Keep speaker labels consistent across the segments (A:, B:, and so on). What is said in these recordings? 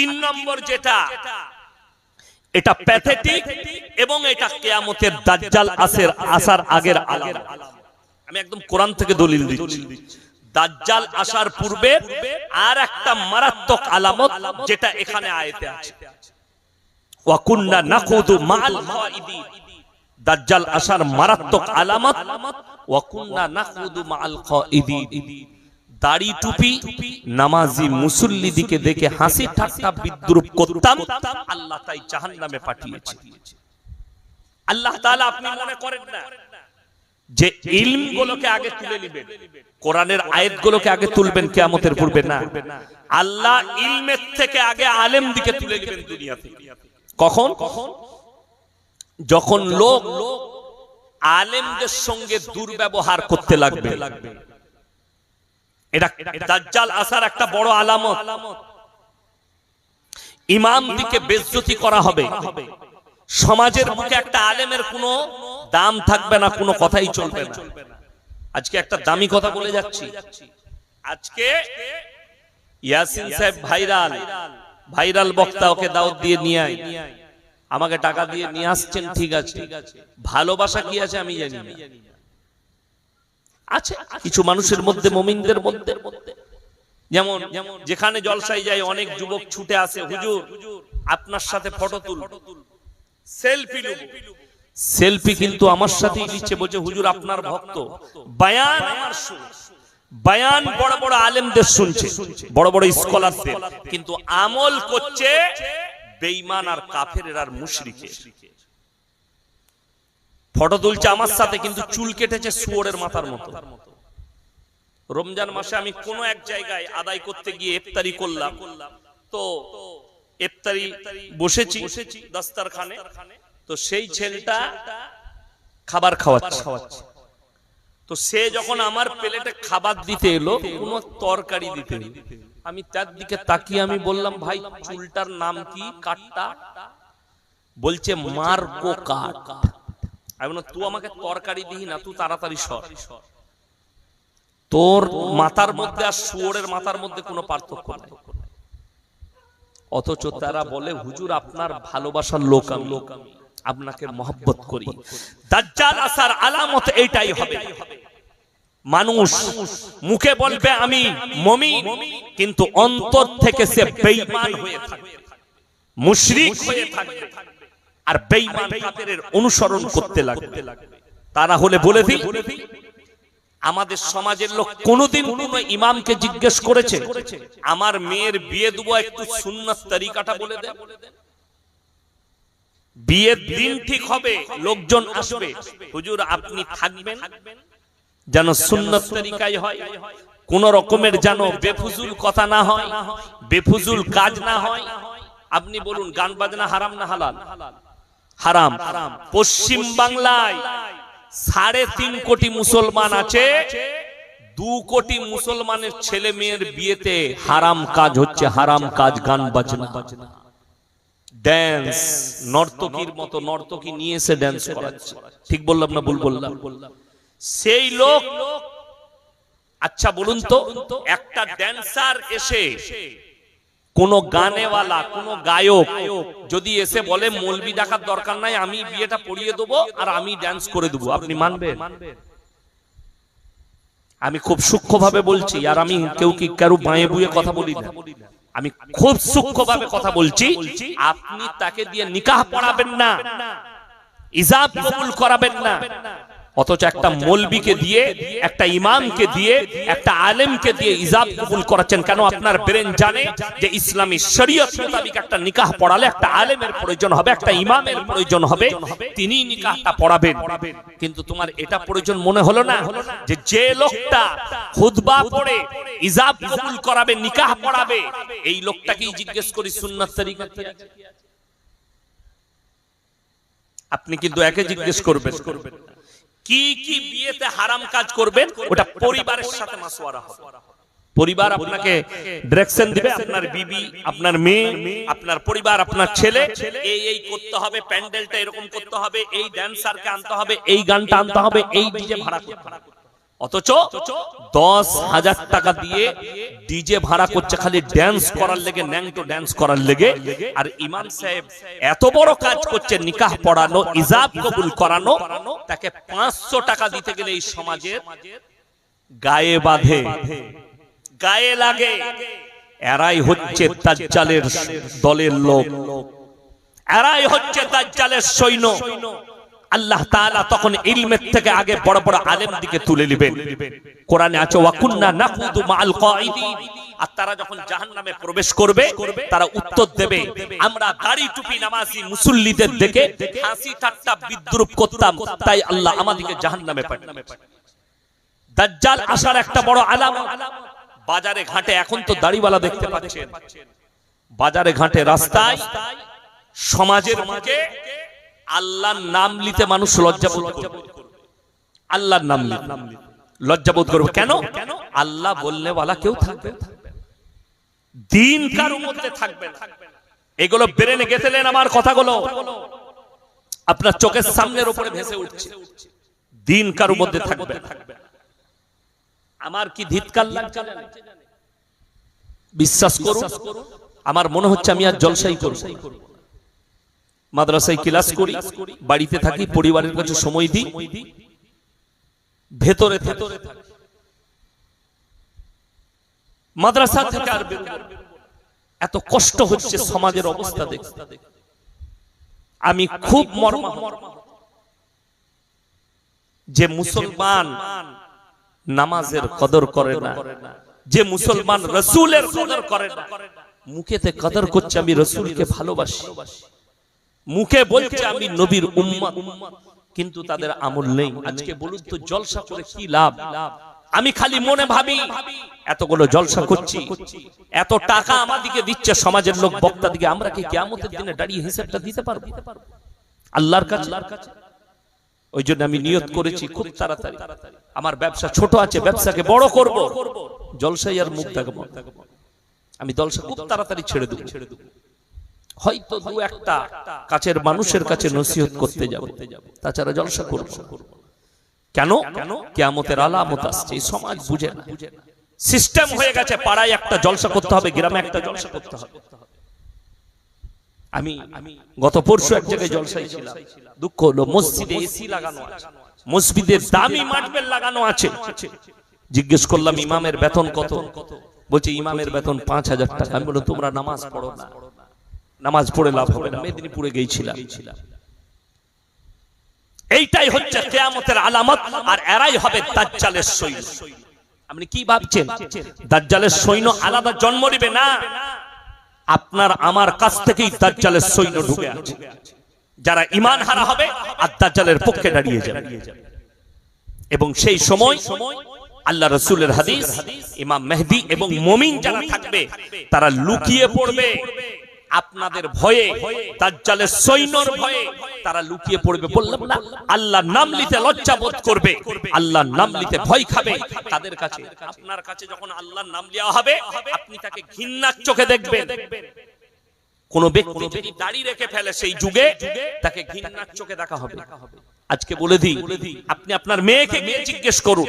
A: তিন নম্বর যেটা, এটা প্যাথেটিক এবং এটা কেয়ামতের দাজ্জাল আসের আসার আগের আলাম। আমি একদম কোরআন থেকে দলিল দিচ্ছি। দাজ্জাল আসার পূর্বে আর একটা মারাত্মক আলামত যেটা এখানে আয়াতে আছে। ওয়াকুন্না নাকুদু মাল খাইদিন দাজ্জাল আসার মারাত্মক আলামত ওয়াকুন্না নাকুদু মাল খাইদিন দাড়ি টুপি নামাজি মুসল্লি দিকে দেখে হাসি ঠাট্টা বিদ্রুপ করতাম, আল্লাহ তাই জাহান্নামে পাঠিয়েছে। আল্লাহ তাআলা আপনি মনে করেন না যে ইলম গুলোকে আগে তুলে নেবেন, কোরআনের আয়াত গুলোকে আগে তুলবেন, কিয়ামতের পূর্বে না। আল্লাহ ইলমের থেকে আগে আলেম দিকে তুলে নেবেন দুনিয়া থেকে। কখন? যখন লোক আলেমদের সঙ্গে দুর্ব্যবহার করতে লাগবে লাগবে। আসার একটা বড় আলামত। বেজ্জতি করা হবে। সমাজের মুখে একটা আলেমের দাম থাকবে না, কোনো কথাই চলবে না। আজকে একটা দামি কথা বলে যাচ্ছি। আজকে ইয়াসিন সাহেব ভাইরাল ভাইরাল বক্তা ওকে দাওয়াত দিয়ে নিয়ে আয়। আমাকে টাকা দিয়ে নিয়ে আসছেন, ঠিক আছে। ভালোবাসা কি আছে আমি জানি না। আছে কিছু মানুষের মধ্যে মমিনদের মধ্যে। যেমন যেখানে জলসাই যায় অনেক যুবক ছুটে আসে হুজুর আপনার সাথে ফটো তুল। সেলফি সেলফি কিন্তু আমার সাথেই নিচ্ছে বলছে হুজুর আপনার ভক্ত। বায়ান আমার শুন বায়ান বড় বড় আলেমদের শুনছে বড় বড় স্কলারদের। কিন্তু আমল করছে বেঈমান আর কাফের আর মুশরিকের। ফটো তুলছে আমার সাথে, কিন্তু চুল কেটেছে শুয়োরের মাথার মতো। রমজান মাসে আমি কোন এক জায়গায় আদায় করতে গিয়ে ইফতারি করলাম। তো ইফতারি বসেছি দাস্তারখানে। তো সেই ছেলেটা খাবার খাওয়াচ্ছে। তো সে যখন আমার প্লেটে খাবার দিতে এলো, কোন তরকারি দিতে আমি তার দিকে তাকিয়ে আমি বললাম, ভাই, চুলটার নাম কি? কাটটা বলছে, মার্কো কাট আমি বললাম তুই আমাকে তরকারি দিহি না তুই তাড়াতাড়ি সর। তোর মাথার মধ্যে আর শুয়োরের মাথার মধ্যে কোনো পার্থক্য নাই। অথচ তারা বলে হুজুর আপনার ভালোবাসার লোক আমি। আপনাকে মহব্বত করি। দাজ্জাল আসার আলামত এইটাই হবে। মানুষ মুখে বলবে আমি মমিন। কিন্তু অন্তর থেকে সে বেঈমান হয়ে থাকবে। মুশরিক হয়ে থাকবে। আর বেঈমান অনুসরণ করতে লাগবে। তারা হলে বলে দিই, আমাদের সমাজের লোক কোনোদিন কোন ইমামকে জিজ্ঞেস করেছে, আমার মেয়ের বিয়ে দেবো একটু সুন্নাত তরিকাটা বলে দেন। বিয়ের দিন ঠিক হবে, লোকজন আসবে, হুজুর আপনি থাকবেন যেন সুন্নত তরিকায় হয়, কোন রকমের যেন বেফুজুল কথা না হয়, বেফুজুল কাজ না হয়। আপনি বলুন, গান বাজনা হারাম না হালাল? হারাম। পশ্চিম বাংলায় সাড়ে তিন কোটি মুসলমান আছে, দু কোটি মুসলমানের ছেলে মেয়ের বিয়েতে হারাম কাজ হচ্ছে, হারাম কাজ, গান বাজনা। ড্যান্স নর্তকীর মতো নর্তকী নিয়ে এসে ড্যান্স করাচ্ছে। ঠিক বললাম না ভুল বললাম? সেই লোক আচ্ছা বলুন তো, একটা ড্যান্সার এসে কোন গানেওয়ালা, কোন গায়ক যদি এসে বলে মলবি ডাকার দরকার নাই, আমি বিয়েটা পড়িয়ে দেবো আর আমি ড্যান্স করে দেবো আপনি মানবেন? আমি খুব সূক্ষ্মভাবে বলছি, আর আমি কেউ কি কারও বাঁয়ে বুয়ে কথা বলি না। আমি খুব সূক্ষ্মভাবে কথা বলছি, আপনি তাকে দিয়ে নিকাহ পড়াবেন না, ইজাব কবুল করাবেন না। অথচ একটা মলবিকে দিয়ে একটা ইমামকে দিয়ে একটা আলেমকে দিয়ে ইজাব কবুল করাচ্ছেন কেন? আপনার ব্রেন জানে যে ইসলামী শরীয়ত মোতাবিক একটা নিকাহ পড়ালে একটা আলেমের প্রয়োজন হবে একটা ইমামের প্রয়োজন হবে তিনি নিকাহটা পড়াবেন। কিন্তু তোমার এটা প্রয়োজন মনে হলো না যে যে লোকটা খুতবা পড়ে ইজাব কবুল করাবে নিকাহ পড়াবে এই লোকটাকেই জিজ্ঞেস করি সুন্নাত তরিকা কি আছে? আপনি কিন্তু একে জিজ্ঞেস করবেন। কি কি বিয়েতে হারাম কাজ করবেন, ওটা পরিবারের সাথে মাসোয়ারা হবে। পরিবার আপনাকে ডিরেকশন দিবে, আপনার বিবি, আপনার মেয়ে, আপনার পরিবার, আপনার ছেলে, এই এই করতে হবে, প্যান্ডেলটা এরকম করতে হবে, এই ড্যান্সারকে আনতে হবে, এই গানটা আনতে হবে, এই ডিজে ভাড়া করতে হবে। অথচ দশ হাজার টাকা দিয়ে ডিজে ভাড়া করছে খালি ড্যান্স করার লেগে, ন্যাংটো ড্যান্স করার লেগে। আর ইমাম সাহেব এত বড় কাজ করছে, নিকাহ পড়ানো, ইজাব কবুল করানো, তাকে পাঁচশো টাকা দিতে গেলে এই সমাজের গায়ে বাঁধে। গায়ে লাগে। এরাই হচ্ছে দাজ্জালের দলের লোক। এরাই হচ্ছে দাজ্জালের সৈন্য। আল্লাহ তাআলা তখন ইলমের থেকে আগে বড় বড় আলেম দিকে তুলে নেবেন। কোরআনে আছে, ওয়াকুন্না নাকুদু মাআল কাঈদিন। আর তারা যখন জাহান্নামে প্রবেশ করবে, তারা উত্তর দেবে, আমরা দাড়ি টুপি নামাজি মুসল্লিদের দেখে হাসি ঠাট্টা বিদ্রুপ করতাম, তাই আল্লাহ আমাদেরকে জাহান্নামে পাঠান দাজ্জাল আসার একটা বড় আলামত বাজারে ঘাটে এখন তো দাড়িওয়ালা দেখতে পাচ্ছেন। বাজারে ঘাটে রাস্তায় সমাজের মুখে আল্লাহর নাম নিতে মানুষ লজ্জাবোধ আল্লাহর নাম লজ্জাবোধ করবে। কেন? আল্লাহ বললে বলা কেউ থাকবে দিন কার থাকবে। এগুলো বেরেনে গেঁথেলেন আমার কথাগুলো। আপনার চোখের সামনের উপরে ভেসে উঠছে। দিন কারও মধ্যে থাকবে। আমার কি ধিৎকার লাগছে? বিশ্বাস করুন। আমার মনে হচ্ছে আমি আর জলসাই করব মাদ্রাসায় ক্লাস করি, বাড়িতে থাকি, পরিবারের কাছে সময় দিই, ভেতরে ভেতরে মাদ্রাসা থেকে আর এত কষ্ট হচ্ছে সমাজের অবস্থা দেখতে। আমি খুব মর্ম যে মুসলমান নামাজের কদর করে না, যে মুসলমান রসুলের কদর করে না, মুখেতে কদর করছে, আমি রসুলকে ভালোবাসি। মুখে বলছে আমি নবীর উম্মত কিন্তু তাদের আমল নেই। আজকে বলুন তো জলসা করে কি লাভ? আমি খালি মনে ভাবি এতগুলো জলসা করছি। এত টাকা আমাদিকে দিচ্ছে সমাজের লোক বক্তা দিকে। আমরা কি কিয়ামতের দিনে দাঁড়িয়ে হিসাবটা দিতে পারব? আল্লাহর কাছে। ওই জন্য আমি নিয়ত করেছি খুব তাড়াতাড়ি। আমার ব্যবসা ছোট আছে ব্যবসাকে বড় করব। জলসাই আর মুখ দেখাবো। আমি জলসা খুব তাড়াতাড়ি ছেড়ে দেবো। ছেড়ে দেবো। হয়তো দু একটা কাছের মানুষের কাছে নসিহত করতে যাব। তাছাড়া জলসা করব। কেন? কেয়ামতের আলামত আসছে, এই সমাজ বুঝে না। সিস্টেম হয়ে গেছে, পাড়ায় একটা জলসা করতে হবে, গ্রামে একটা জলসা করতে হবে। আমি গত পরশু এক জায়গায় জলসাই ছিলাম। দুঃখ হলো, মসজিদে এসি লাগানো আছে। মসজিদের দামি মার্বেল লাগানো আছে। জিজ্ঞেস করলাম, ইমামের বেতন কত? বলছে, ইমামের বেতন পাঁচ হাজার টাকা। আমি বললাম, তোমরা নামাজ পড়ো না। নামাজ পড়ে লাভ হবে না মেদিনীপুরে গিয়েছিলাম। এইটাই হচ্ছে কেয়ামতের আলামত আর এরাই হবে দাজ্জালের সৈন্য। আপনি কি ভাবছেন? দাজ্জালের সৈন্য আলাদা জন্ম নিবে না? আপনার আমার কাছ থেকেই দাজ্জালের সৈন্য ঢুকে আছে। যারা ইমান হারা হবে আর দাজ্জালের পক্ষে দাঁড়িয়ে যাবে। এবং সেই সময় আল্লাহ রসুলের হাদিস ইমাম মেহদি এবং মমিন যারা থাকবে তারা লুকিয়ে পড়বে। আপনাদের ভয়ে দাজ্জালের সৈন্যর ভয়ে তারা লুকিয়ে পড়বে। বললাম, না, আল্লাহর নাম নিতে লজ্জা বোধ করবে। আল্লাহর নাম নিতে ভয় খাবে। তাদের কাছে, আপনার কাছে যখন আল্লাহর নাম নেওয়া হবে, আপনি তাকে ঘৃণার চোখে দেখবেন। কোন ব্যক্তি যদি দাড়ি রেখে ফেলে সেই যুগে, তাকে ঘৃণার চোখে দেখা হবে। আজকে বলে দিই, আপনি আপনার মেয়েকে গিয়ে জিজ্ঞেস করুন।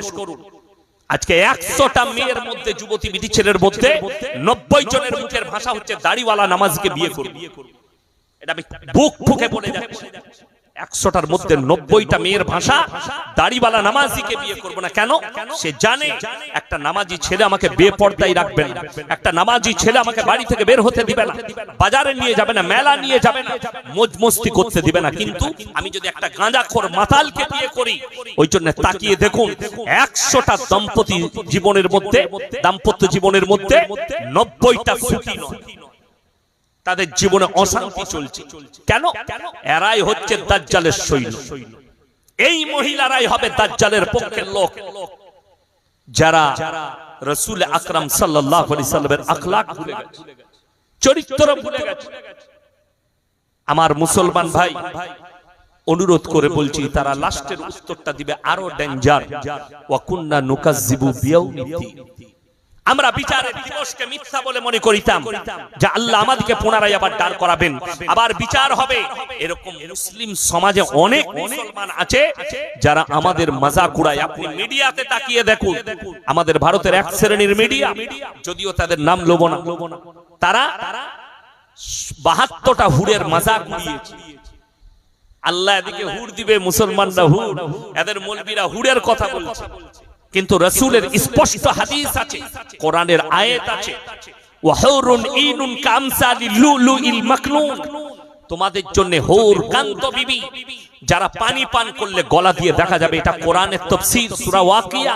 A: আজকে একশোটা মেয়ের মধ্যে যুবতী বিধি ছেলের মধ্যে নব্বই জনের মুখের ভাষা হচ্ছে দাড়িওয়ালা নামাজকে বিয়ে করবে। এটা আমি বুক ফুকে বলে যাচ্ছি। একশোটার মধ্যে নব্বইটা মেয়ের ভাষা, দাড়িওয়ালা নামাজিকে বিয়ে করব না কেন? সে জানে একটা নামাজি ছেলে আমাকে বেপর্দায় রাখবে না। একটা নামাজি ছেলে আমাকে বাড়ি থেকে বের হতে দিবে না। বাজারে নিয়ে যাবে না, মেলা নিয়ে যাবে না, মোজ মস্তি করতে দিবে না। কিন্তু আমি যদি একটা গাঁজাখোর মাতালকে বিয়ে করি, ওই জন্য তাকিয়ে দেখুন, একশোটা দম্পতি জীবনের মধ্যে, দাম্পত্য জীবনের মধ্যে নব্বইটা সুখী নয়। তাদের জীবনে অশান্তি চলছে। কেন? এরাই হচ্ছে দাজ্জালের সৈন্য এই মহিলারাই হবে দাজ্জালের পক্ষের লোক। যারা রসুল আকরাম আলাইহি সাল্লামের আখলাক ভুলে গেছে। চরিত্র ভুলে গেছে। আমার মুসলমান ভাই, অনুরোধ করে বলছি, তারা লাস্টের উত্তরটা দিবে, আরও ডেঞ্জার। ওয়াকুন্না নুকাজ্জিবু বিয়াউমিদ্দিন। আমরা বিচারের দিবসকে মিথ্যা বলে মনে করিতাম, যে আল্লাহ আমাদেরকে পুনরায় আবার দাঁড় করাবেন। আবার বিচার হবে। এরকম মুসলিম সমাজে অনেক মুসলমান আছে, যারা আমাদের মজাক উড়ায়। আপনি মিডিয়াতে তাকিয়ে দেখুন, আমাদের ভারতের এক শ্রেণির মিডিয়া, যদিও তাদের নাম লোব না। তারা বাহাত্তরটা হুড়ের মজাক উড়িয়েছে। আল্লাহ এদিকে হুড় দিবে, মুসলমানরা হুড় এদের মলবিরা হুড়ের কথা বলছে। কিন্তু রসুলের স্পষ্ট হাদিস আছে, কোরআনের আয়াত আছে। ওয়াহুরুন ইনুন কামসালি লুলুইল মাকনুন। তোমাদের জন্য হোর কান্ত বিবি। যারা পানি পান করলে গলা দিয়ে দেখা যাবে এটা কোরআনের তফসির, সূরা ওয়াকিয়া।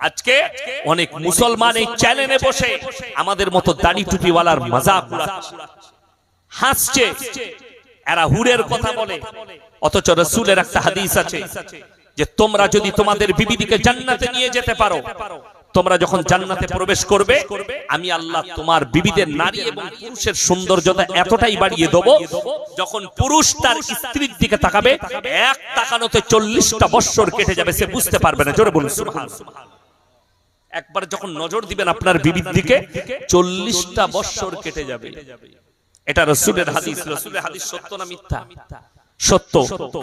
A: আজকে অনেক মুসলমান এই চ্যানেলে বসে আমাদের মতো দাড়ি টুপিওয়ালার মজাক উড়াচ্ছে। হাসছে। এরা হুরের কথা বলে। অথচ রসুলের একটা হাদিস আছে যে তোমরা যদি তোমাদের বিবিদিকে জান্নাতে নিয়ে যেতে পারো, তোমরা যখন জান্নাতে প্রবেশ করবে, আমি আল্লাহ তোমার বিবিদের নারী এবং পুরুষের সৌন্দর্যতা এতটাই বাড়িয়ে দেব, যখন পুরুষ তার স্ত্রীর দিকে তাকাবে, এক তাকানোতে চল্লিশটা বৎসর কেটে যাবে, সে বুঝতে পারবে না। জোরে বলুন, সুবহানাল্লাহ। একবার যখন নজর দিবেন আপনার বিবির দিকে, চল্লিশটা বৎসর কেটে যাবে। এটা রসুলের হাদিস রসুলের হাদিস সত্য না মিথ্যা? সত্য।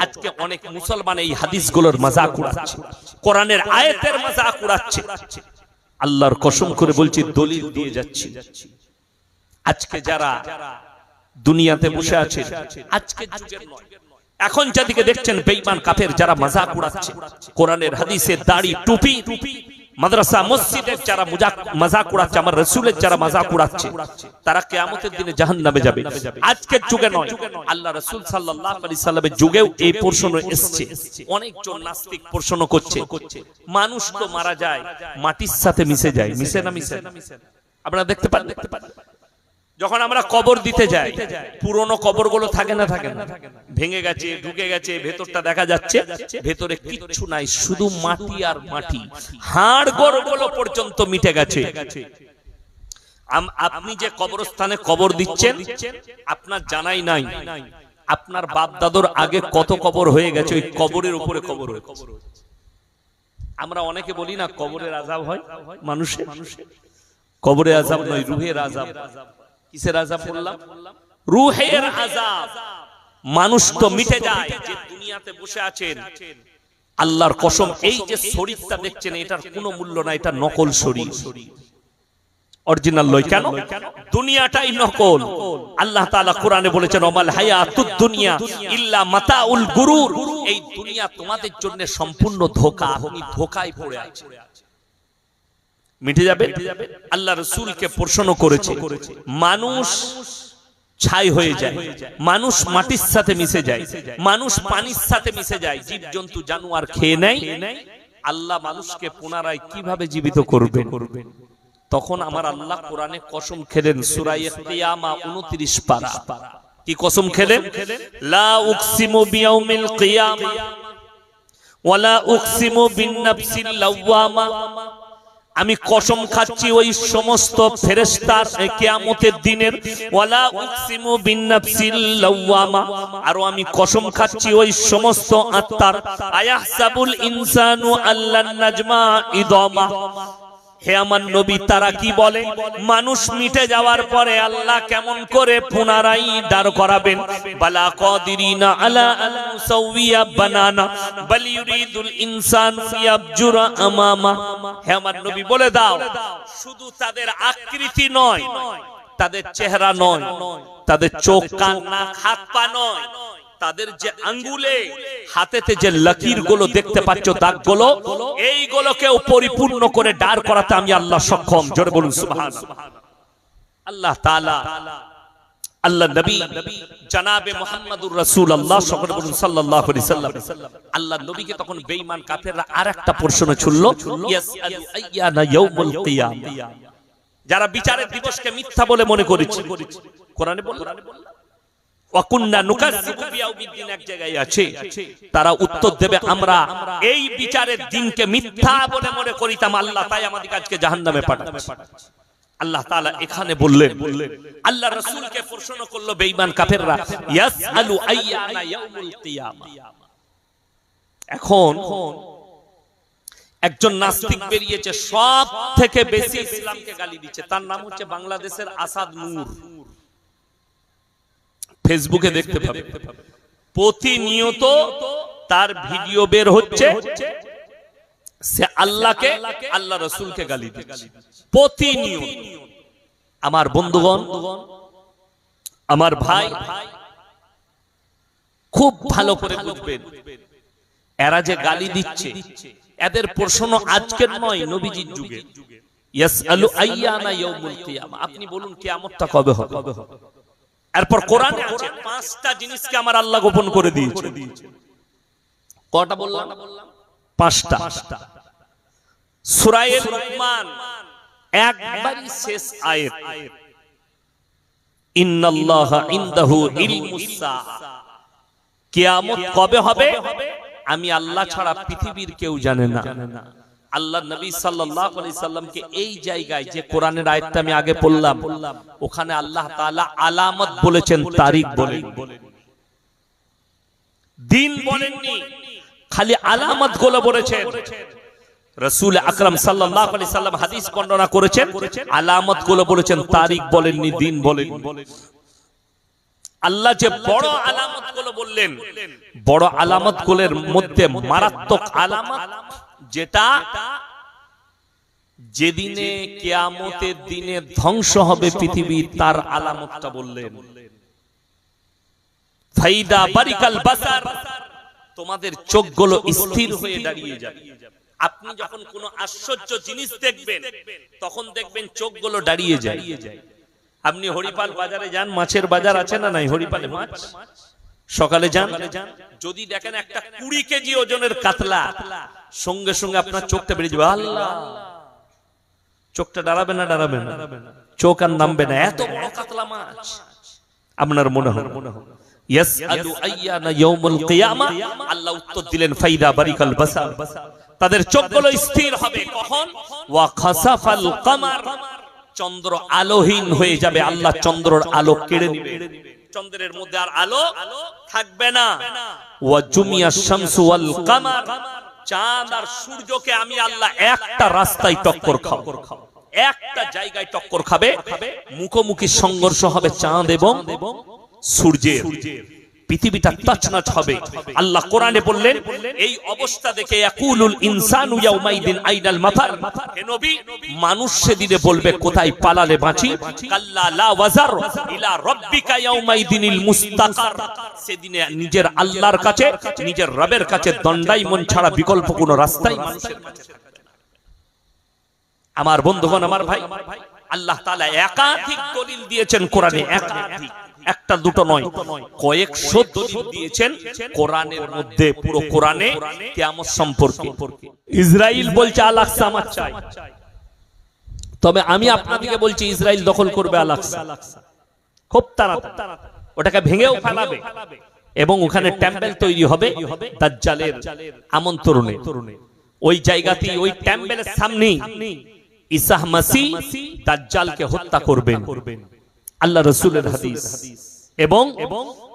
A: আজকে অনেক মুসলমান এই হাদিসগুলোর মজাক উড়াচ্ছে। কোরআনের আয়াতের মজাক উড়াচ্ছে। আল্লাহর কসম করে বলছি, দলিল দিয়ে যাচ্ছি। আজকে যারা দুনিয়াতে বসে আছে, আজকে এখন যাদিকে দেখছেন বেঈমান কাফের যারা মজাক উড়াচ্ছে, কোরআনের হাদিসের দাড়ি টুপি মাদ্রাসা, মসজিদের যারা মজাক উড়াচ্ছে, আমার রসুলের যারা মজাক উড়াচ্ছে, তারা কেয়ামতের দিনে জাহান নামে যাবে। আজকের যুগে নয়, আল্লাহ রসুল সাল্লাহ যুগেও এই প্রশ্ন এসছে। অনেকজন নাস্তিক প্রশ্ন করছে। মানুষ তো মারা যায়, মাটির সাথে মিশে যায়। মিশে না মিশে আপনারা দেখতে পান দেখতে পান? যখন আমরা কবর দিতে যাই পুরনো কবরগুলো থাকে না থাকে না ভেঙে গেছে ঢুকে গেছে ভেতরটা দেখা যাচ্ছে। ভেতরে কিচ্ছু নাই শুধু মাটি আর মাটি। হাড় গড়গুলো পর্যন্ত মিটে গেছে। আপনি যে কবরস্থানে কবর দিচ্ছেন আপনার জানাই নাই। আপনার বাপ দাদুর আগে কত কবর হয়ে গেছে ওই কবরের উপরে কবর হয়েছে। আমরা অনেকে বলি না কবরের আজাব হয় মানুষের। কবরে আজাব নয় রুহের আজাব কিসের আজাব বললাম? রুহের আজাব মানুষ তো মিটে যায়। যে দুনিয়াতে বসে আছেন। আল্লাহর কসম এই যে শরীরটা দেখছেন এটার কোনো মূল্য না এটা নকল শরীর। অরিজিনাল লয় কেন? দুনিয়াটাই নকল। আল্লাহ তাআলা কোরআনে বলেছেন হায়াতুদ দুনিয়া ইল্লা মাতাউল গুরুর। এই দুনিয়া তোমাদের জন্য সম্পূর্ণ ধোঁকা। তুমি ধোঁকায় পড়ে আছো মিটে যাবে? আল্লাহ রসুলকে প্রশ্ন করেছে। মানুষ ছাই হয়ে যায়। মানুষ মাটির সাথে মিশে যায়। মানুষ পানির সাথে মিশে যায়। জীব জন্তু জানোয়ার খেয়ে নেয়। আল্লাহ মানুষকে পুনরায় কীভাবে জীবিত করবে তখন আমার আল্লাহ কোরআনে কসম খেলেন সুরাই কিয়ামা 29 পারা। কি কসম খেলেন? লা উকসিমু বিয়াউমিল কিয়ামা ওয়ালা উকসিমু বিন নাফসিল লাওয়ামা। আমি কসম খাচ্ছি ওই সমস্ত ফেরেস্তার কেয়ামতের দিনের আর আমি কসম খাচ্ছি ওই সমস্ত আত্মার, আয়াহসাবুল ইনসানু আল্লাহ নাজমা ইদামা। হে আমার নবী, তারা কি বলে? মানুষ মিটে যাওয়ার পরে আল্লাহ কেমন করে পুনরায় দাঁড় করাবেন? বালা কাদিরিনা আলা আন মুসাউইয়া বানানা, বাল ইউরিদুল ইনসানু ইয়াবজুরা আমামা। হে আমার নবী, বলে দাও, শুধু তাদের আকৃতি নয়, তাদের চেহারা নয়, তাদের চোখ কান, নাক, হাত পা নয় তাদের যে আঙ্গুলে হাতেতে যে লকিরগুলো দেখতে পাচ্ছ দাগগুলো এইগুলোকেও পরিপূর্ণ করে দাঁড় করাতে আমি আল্লাহ সক্ষম। জোরে বলুন সুবহান আল্লাহ তাআলা আল্লাহ নবী জানাবে মুহাম্মাদুর রাসূলুল্লাহ সকলে বলুন সাল্লাল্লাহু আলাইহি সাল্লাম। আল্লাহ নবীকে তখন বেঈমান কাফেররা আরেকটা প্রশ্ন ছুড়ল ইয়াসআলু আইয়ানা ইয়াউমুল কিয়ামা। যারা বিচারের দিবসকে মিথ্যা বলে মনে করেছে। কোরআনে বলল তারা উত্তর দেবে, আমরা এই বিচারের দিনকে মিথ্যা বলে মনে করিতাম, আল্লাহ তাই আমাদের আজকে জাহান্নামে পাঠাচ্ছে। আল্লাহ তাআলা এখানে বললেন, আল্লাহ রাসূলকে প্রশ্ন করল, বেঈমান কাফেররা এখন একজন নাস্তিক বেরিয়েছে সব থেকে বেশি ইসলামকে গালি দিচ্ছে। তার নাম হচ্ছে বাংলাদেশের আসাদ নূর। ফেসবুকে দেখতে পাবে। প্রতিনিয়ত তার ভিডিও বের হচ্ছে। সে আল্লাহকে, আল্লাহ রসুলকে গালি দিচ্ছে। প্রতিনিয়ত। আমার বন্ধুগণ, আমার ভাই, খুব ভালো করে বুঝবেন। এরা যে গালি দিচ্ছে, এদের প্রশ্ন আজকের নয়, নবীজির যুগে। আপনি বলুন, কিয়ামতটা কবে হবে? এরপর কোরআনে আছে পাঁচটা জিনিসকে আমার আল্লাহ গোপন করে দিয়েছে। কটা বললাম? পাঁচটা। সূরায়ে লুকমান একবারই শেষ আয়াত। ইন্নাল্লাহা ইনদাহু ইলমুস। কিয়ামত কবে হবে? আমি আল্লাহ ছাড়া পৃথিবীর কেউ জানে না। আল্লাহ নবী আলাইহি সাল্লামকে এই জায়গায় যে কোরআনের আয়াতটা আমি আগে পড়লাম, ওখানে আল্লাহ তাআলা আলামত বলেছেন, তারিখ বলেন দিন বলেননি, খালি আলামতগুলো বলেছেন। রসুল আকরাম সাল্লাল্লাহু আলাইহি সাল্লাম হাদিস বর্ণনা করেছেন আলামতগুলো বলেছেন, তারিখ বলেননি, দিন বলেন আল্লাহ যে বড় আলামতগুলো বললেন, বড় আলামতগুলোর মধ্যে মারাত্মক আলামত যেটা যেদিনে কেয়ামতের দিনে ধ্বংস হবে পৃথিবী, তার আলামতটা বললেন। তোমাদের চোখগুলো স্থির হয়ে দাঁড়িয়ে যাবে। আপনি যখন কোনো আশ্চর্য জিনিস দেখবেন, তখন দেখবেন চোখগুলো দাঁড়িয়ে যায়। আপনি হরিপাল বাজারে যান, মাছের বাজার আছে না নাই? হরিপালে মাছ? সকালে যান? যদি দেখেন একটা কুড়ি কেজি ওজনের কাতলা সঙ্গে সঙ্গে আপনার চোখটা বেরিয়ে যাবে, আল্লাহ। চোখটা দাঁড়াবে না দাঁড়াবে না। চোখ আর নামবে না, এত বড় কাতলা মাছ। আপনার মনে হয় হবে চন্দ্রর মধ্যে আর আলো থাকবে না। ওয়া জুমিয়া শামসু চাঁদ আর সূর্যকে আমি আল্লাহ একটা রাস্তায় টক্কর খাও একটা জায়গায় টক্কর খাবে, মুখোমুখি সংঘর্ষ হবে চাঁদ এবং সূর্যের। পৃথিবীটা তছনছ হবে। আল্লাহ কোরআনে বললেন, এই অবস্থা দেখে ইয়াকুলুল ইনসানু ইয়াউমাইদিন আইনাল মাফার। হে নবী, মানুষ সেদিনে বলবে, কোথায় পালালে বাঁচি? কাল্লা লা ওয়াজার ইলা রাব্বিকা ইয়াউমাইদিনিল মুস্তাকার। সেদিনে নিজের আল্লাহর কাছে, নিজের রবের কাছে দণ্ডাইমন ছাড়া বিকল্প কোনো রাস্তাই মানুষের আমার বন্ধুগণ, আমার ভাই, আল্লাহ তাআলা একাধিক দলিল দিয়েছেন কোরআনে, একাধিক। একটা দুটো নয়। কয়েকশো দলিল দিয়েছেন, কোরআনের মধ্যে, পুরো কোরআনে কিয়ামত সম্পর্কে। ইসরাইল বলছে আল আকসা আমার চাই। তবে আমি আপনাদেরকে বলছি, ইসরাইল দখল করবে আল আকসা খুব তাড়াতাড়ি। ওটাকে ভেঙেও ফেলাবে। এবং ওখানে টেম্পেল তৈরি হবে দাজ্জালের আমন্ত্রণে। ওই জায়গাতেই, ওই টেম্পেলের সামনেই ঈসা মাসি দাজ্জালকে হত্যা করবেন। আল্লাহ রসুলের হাদিস। এবং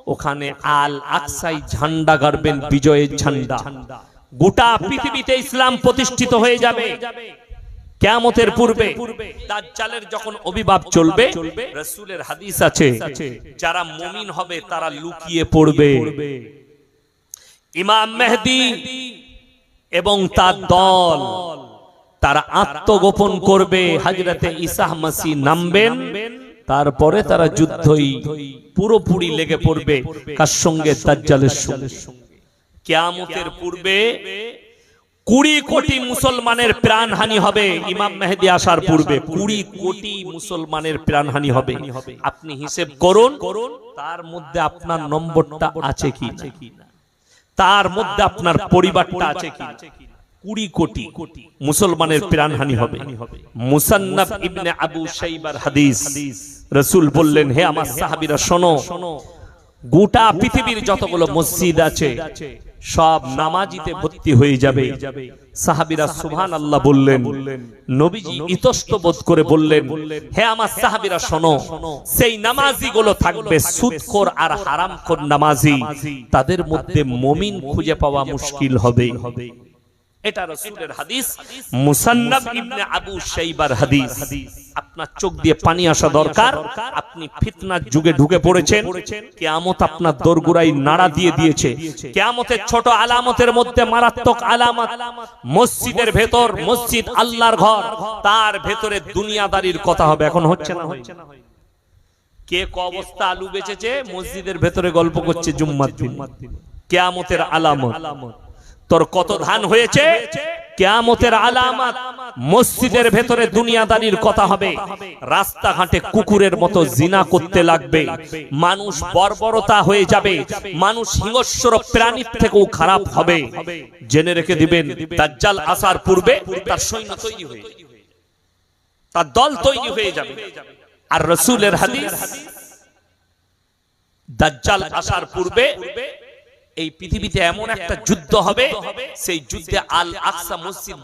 A: ওখানে আল আকসাই ঝান্ডা গাড়বেন বিজয়ের ঝান্ডা। গোটা পৃথিবীতে ইসলাম প্রতিষ্ঠিত হয়ে যাবে। কেয়ামতের পূর্বে দাজ্জালের যখন অভিভাব চলবে, রসুলের হাদিস আছে, যারা মুমিন হবে তারা লুকিয়ে পড়বে। ইমাম মেহদি এবং তার দল, তারা আত্মগোপন করবে। হাজরাতে ইসাহ মাসি নামবেন। তারপরে তারা যুদ্ধই পুরোপুরি লেগে পড়বে কার সঙ্গে দাজ্জালের সঙ্গে। কেয়ামতের পূর্বে কুড়ি কোটি মুসলমানের প্রাণহানি হবে ইমাম মেহেদি আসার পূর্বে। কুড়ি কোটি মুসলমানের প্রাণহানি হবে। আপনি হিসেব করুন তার মধ্যে আপনার নম্বরটা আছে কি তার মধ্যে আপনার পরিবারটা আছে কি কুড়ি কোটি মুসলমানের প্রাণহানি হবে। মুসান্নাফ ইবনে আবু শাইবার হাদিস। রসুল বললেন হে আমার সাহাবীরা শোনো। গোটা পৃথিবীর যতগুলো মসজিদ আছে সব নামাজিতে ভর্তি হয়ে যাবে। সাহাবিরা সুবহান আল্লাহ বললেন নবীজি ইতস্ত বোধ করে বললেন হে আমার সাহাবিরা শোনো। সেই নামাজি গুলো থাকবে সুদখোর আর হারামখোর নামাজি। তাদের মধ্যে মমিন খুঁজে পাওয়া মুশকিল হবে। এটা রাসূলের হাদিস। মুসান্নাফ ইবনে আবু শাইবার হাদিস। আপনার চোখ দিয়ে পানি আসা দরকার। আপনি ফিতনার যুগে ঢুকে পড়েছেন। কিয়ামত আপনার দোরগোড়ায় নাড়া দিয়ে দিয়েছে। কিয়ামতের ছোট আলামতের মধ্যে মারাত্মক আলামত। মসজিদের ভেতর মসজিদ আল্লাহর ঘর। তার ভেতরে দুনিয়াদারির কথা হবে এখন হচ্ছে না হচ্ছে না কে ক অবস্থা আলু বেচেছে? মসজিদের ভেতরে গল্প করছে জুম্মার দিন। কেয়ামতের আলামত। তোর কত ধান হয়েছে? কেয়ামতের আলামত মসজিদের ভেতরে দুনিয়াদারির কথা হবে। রাস্তাঘাটে কুকুরের মতো জিনা করতে লাগবে। মানুষ বর্বরতা হয়ে যাবে। মানুষ হিংস্র প্রাণীর থেকেও খারাপ হবে। জেনে রেখে দিবেন, দাজ্জাল আসার পূর্বে তার সৈন্য তৈরি হয়ে। তার দল তৈরি হয়ে যাবে। আর রসুলের হাদিস, দাজ্জাল আসার পূর্বে এই পৃথিবীতে এমন একটা যুদ্ধ হবে সেই যুদ্ধে আল আকসা মসজিদ